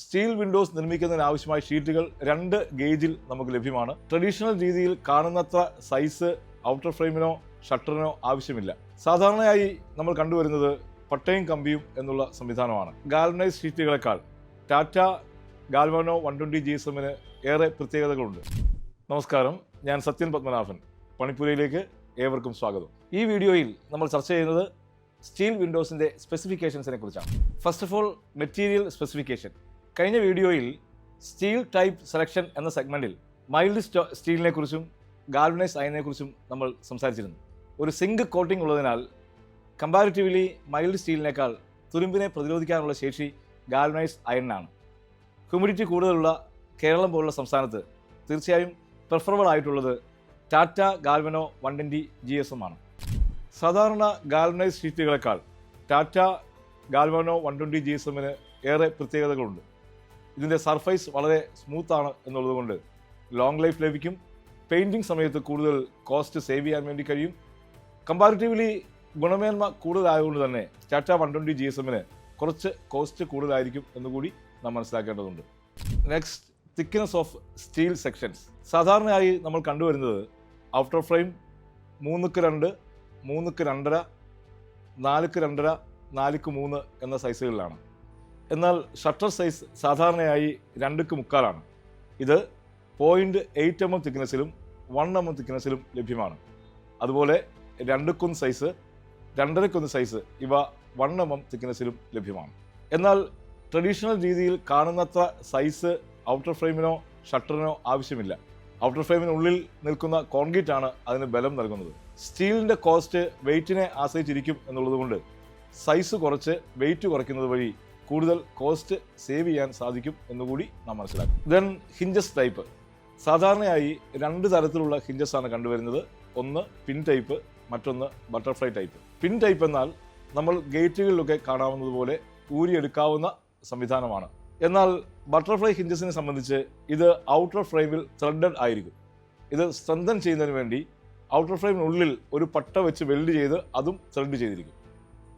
Steel Windows നിർമ്മിക്കുന്നതിന് ആവശ്യമായ ഷീറ്റുകൾ രണ്ട് ഗേജിൽ നമുക്ക് ലഭ്യമാണ്. ട്രഡീഷണൽ രീതിയിൽ കാണുന്നത്ര സൈസ് ഔട്ടർ ഫ്രെയിമിനോ ഷട്ടറിനോ ആവശ്യമില്ല. സാധാരണയായി നമ്മൾ കണ്ടുവരുന്നത് പട്ടയും കമ്പിയും എന്നുള്ള സംവിധാനമാണ്. Galvanise ഷീറ്റുകളെക്കാൾ Tata Galvano one twenty G S എമ്മിന് ഏറെ പ്രത്യേകതകളുണ്ട്. നമസ്കാരം ഞാൻ സത്യൻ പത്മനാഭൻ. പണിപ്പുരയിലേക്ക് ഏവർക്കും സ്വാഗതം. ഈ വീഡിയോയിൽ നമ്മൾ ചർച്ച ചെയ്യുന്നത് സ്റ്റീൽ വിൻഡോസിന്റെ സ്പെസിഫിക്കേഷൻസിനെ കുറിച്ചാണ്. First of all material specification. കഴിഞ്ഞ വീഡിയോയിൽ സ്റ്റീൽ ടൈപ്പ് സെലക്ഷൻ എന്ന സെഗ്മെന്റിൽ മൈൽഡ് സ്റ്റീലിനെ കുറിച്ചും ഗാൽവനൈസ് അയനെ കുറിച്ചും നമ്മൾ സംസാരിച്ചിരുന്നു. ഒരു സിങ്ക് കോട്ടിംഗ് ഉള്ളതിനാൽ കമ്പാരിറ്റീവ്ലി മൈൽഡ് സ്റ്റീലിനേക്കാൾ തുരുമ്പിനെ പ്രതിരോധിക്കാനുള്ള ശേഷി ഗാൽവനൈസ് അയണിനാണ്. ഹ്യൂമിഡിറ്റി കൂടുതലുള്ള കേരളം പോലുള്ള സംസ്ഥാനത്ത് തീർച്ചയായും പ്രിഫറബിൾ ആയിട്ടുള്ളത് Tata Galvano one twenty G S M ആണ്. സാധാരണ galvanise ഷീറ്റുകളെക്കാൾ Tata Galvano one twenty G S എമ്മിന് ഏറെ പ്രത്യേകതകളുണ്ട്. ഇതിന്റെ സർഫേസ് വളരെ സ്മൂത്താണ് എന്നുള്ളതുകൊണ്ട് ലോങ് ലൈഫ് ലഭിക്കും. പെയിന്റിങ് സമയത്ത് കൂടുതൽ കോസ്റ്റ് സേവ് ചെയ്യാൻ വേണ്ടി കഴിയും. കമ്പാരിറ്റീവ്ലി ഗുണമേന്മ കൂടുതലായതുകൊണ്ട് തന്നെ Tata one twenty G S എമ്മിന് കുറച്ച് കോസ്റ്റ് കൂടുതലായിരിക്കും എന്നുകൂടി നാം മനസ്സിലാക്കേണ്ടതുണ്ട്. Next thickness of steel sections സാധാരണയായി നമ്മൾ കണ്ടുവരുന്നത് ഔട്ടർ ഫ്രെയിം മൂന്നുക്ക് രണ്ട് മൂന്നുക്ക് രണ്ടര നാലുക്ക് രണ്ടര നാലുക്ക് മൂന്ന് എന്ന സൈസുകളിലാണ് എന്നാൽ ഷട്ടർ സൈസ് സാധാരണയായി രണ്ടുക്ക് മുക്കാലാണ്. ഇത് പോയിന്റ് എയ്റ്റ് എം എം തിക്നെസ്സിലും വൺ എം എം തിക്നെസ്സിലും ലഭ്യമാണ്. അതുപോലെ രണ്ടുക്കൊന്ന് സൈസ് രണ്ടരക്കൊന്ന് സൈസ് ഇവ വൺ എം എം തിക്നെസ്സിലും ലഭ്യമാണ്. എന്നാൽ ട്രഡീഷണൽ രീതിയിൽ കാണുന്നത്ര സൈസ് ഔട്ടർ ഫ്രെയിമിനോ ഷട്ടറിനോ ആവശ്യമില്ല. ഔട്ടർ ഫ്രെയിമിനുള്ളിൽ നിൽക്കുന്ന കോൺക്രീറ്റ് ആണ് അതിന് ബലം നൽകുന്നത്. സ്റ്റീലിന്റെ കോസ്റ്റ് വെയിറ്റിനെ ആശ്രയിച്ചിരിക്കും എന്നുള്ളതുകൊണ്ട് സൈസ് കുറച്ച് വെയിറ്റ് കുറയ്ക്കുന്നത് വഴി കൂടുതൽ കോസ്റ്റ് സേവ് ചെയ്യാൻ സാധിക്കും എന്നുകൂടി നാം മനസ്സിലാക്കും ദെൻ ഹിഞ്ചസ് ടൈപ്പ് സാധാരണയായി രണ്ട് തരത്തിലുള്ള ഹിഞ്ചസ് ആണ് കണ്ടുവരുന്നത്. ഒന്ന് പിൻ ടൈപ്പ് മറ്റൊന്ന് ബട്ടർഫ്ലൈ ടൈപ്പ് പിൻ ടൈപ്പ് എന്നാൽ നമ്മൾ ഗേറ്റുകളിലൊക്കെ കാണാവുന്നതുപോലെ ഊരിയെടുക്കാവുന്ന സംവിധാനമാണ്. എന്നാൽ ബട്ടർഫ്ലൈ ഹിഞ്ചസിനെ സംബന്ധിച്ച് ഇത് ഔട്ടർ ഫ്രെയിമിൽ ത്രെഡഡ് ആയിരിക്കും. ഇത് സ്ട്രെങ്തൻ ചെയ്യുന്നതിന് വേണ്ടി ഔട്ടർ ഫ്രെയിമിനുള്ളിൽ ഒരു പട്ട വെച്ച് വെൽഡ് ചെയ്ത് അതും ത്രെഡ് ചെയ്തിരിക്കും.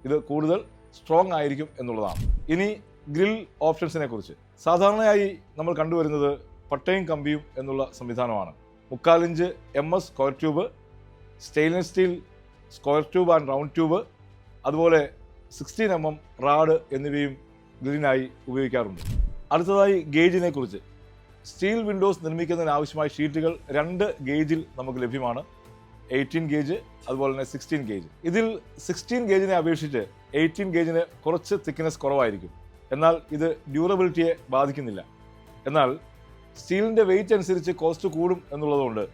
ഇത് കൂടുതൽ സ്ട്രോങ് ആയിരിക്കും എന്നുള്ളതാണ്. ഇനി ഗ്രിൽ ഓപ്ഷൻസിനെ കുറിച്ച്. സാധാരണയായി നമ്മൾ കണ്ടുവരുന്നത് പട്ടയും കമ്പിയും എന്നുള്ള സംവിധാനമാണ്. മുക്കാലിഞ്ച് M S square tube stainless steel square tube and round tube അതുപോലെ സിക്സ്റ്റീൻ എം എം റാഡ് എന്നിവയും ഗ്രില്ലിനായി ഉപയോഗിക്കാറുണ്ട്. അടുത്തതായി ഗേജിനെ കുറിച്ച്. സ്റ്റീൽ വിൻഡോസ് നിർമ്മിക്കുന്നതിന് ആവശ്യമായ ഷീറ്റുകൾ രണ്ട് ഗേജിൽ നമുക്ക് ലഭ്യമാണ്. എയ്റ്റീൻ ഗേജ് അതുപോലെ തന്നെ സിക്സ്റ്റീൻ ഗേജ്. ഇതിൽ സിക്സ്റ്റീൻ ഗേജിനെ അപേക്ഷിച്ച് എയ്റ്റീൻ ഗേജിന് കുറച്ച് തിക്നെസ് കുറവായിരിക്കും. എന്നാൽ ഇത് ഡ്യൂറബിലിറ്റിയെ ബാധിക്കുന്നില്ല. എന്നാൽ സ്റ്റീലിന്റെ വെയിറ്റ് അനുസരിച്ച് കോസ്റ്റ് കൂടും എന്നുള്ളതുകൊണ്ട്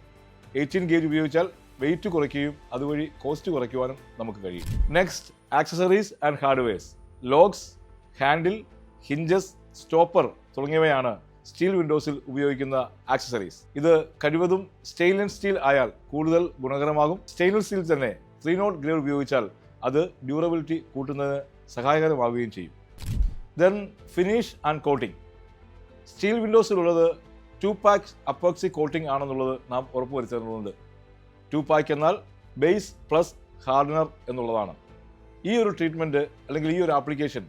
എയ്റ്റീൻ ഗേജ് ഉപയോഗിച്ചാൽ വെയിറ്റ് കുറയ്ക്കുകയും അതുവഴി കോസ്റ്റ് കുറയ്ക്കുവാനും നമുക്ക് കഴിയും. Next accessories and hardwares locks handle hinges stopper തുടങ്ങിയവയാണ് സ്റ്റീൽ വിൻഡോസിൽ ഉപയോഗിക്കുന്ന ആക്സസറീസ്. ഇത് കഴിവതും സ്റ്റെയിൻലെസ് സ്റ്റീൽ ആയാൽ കൂടുതൽ ഗുണകരമാകും. സ്റ്റെയിൻലെസ് സ്റ്റീൽ തന്നെ ത്രീ നോട്ട് ഗ്രേഡ് ഉപയോഗിച്ചാൽ അത് ഡ്യൂറബിലിറ്റി കൂട്ടുന്നതിന് സഹായകരമാവുകയും ചെയ്യും. Then finish and coating steel വിൻഡോസിലുള്ളത് two pack epoxy coating ആണെന്നുള്ളത് നാം ഉറപ്പുവരുത്തേണ്ടതുണ്ട് ടു പാക്ക് എന്നാൽ ബേസ് പ്ലസ് ഹാർഡനർ എന്നുള്ളതാണ്. ഈ ഒരു ട്രീറ്റ്മെന്റ് അല്ലെങ്കിൽ ഈ ഒരു ആപ്ലിക്കേഷൻ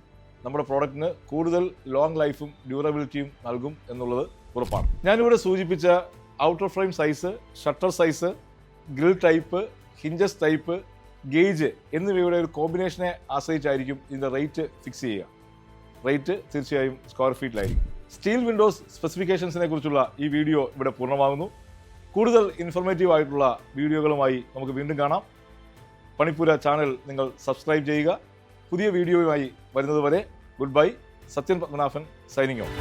നമ്മുടെ പ്രോഡക്റ്റിന് കൂടുതൽ ലോങ് ലൈഫും ഡ്യൂറബിലിറ്റിയും നൽകും എന്നുള്ളത് ഉറപ്പാണ്. ഞാനിവിടെ സൂചിപ്പിച്ച outer frame size shutter size grill type hinges type gauge എന്നിവയുടെ ഒരു കോമ്പിനേഷനെ ആശ്രയിച്ചായിരിക്കും ഇതിന്റെ റേറ്റ് ഫിക്സ് ചെയ്യുക. റേറ്റ് തീർച്ചയായും സ്ക്വയർ ഫീറ്റിലായിരിക്കും സ്റ്റീൽ വിൻഡോസ് സ്പെസിഫിക്കേഷൻസിനെ കുറിച്ചുള്ള ഈ വീഡിയോ ഇവിടെ പൂർണമാകുന്നു. കൂടുതൽ ഇൻഫർമേറ്റീവ് ആയിട്ടുള്ള വീഡിയോകളുമായി നമുക്ക് വീണ്ടും കാണാം. പണിപ്പുര ചാനൽ നിങ്ങൾ സബ്സ്ക്രൈബ് ചെയ്യുക. പുതിയ വീഡിയോയുമായി വരുന്നതുവരെ good bye. Sathyan Padmanabhan signing off.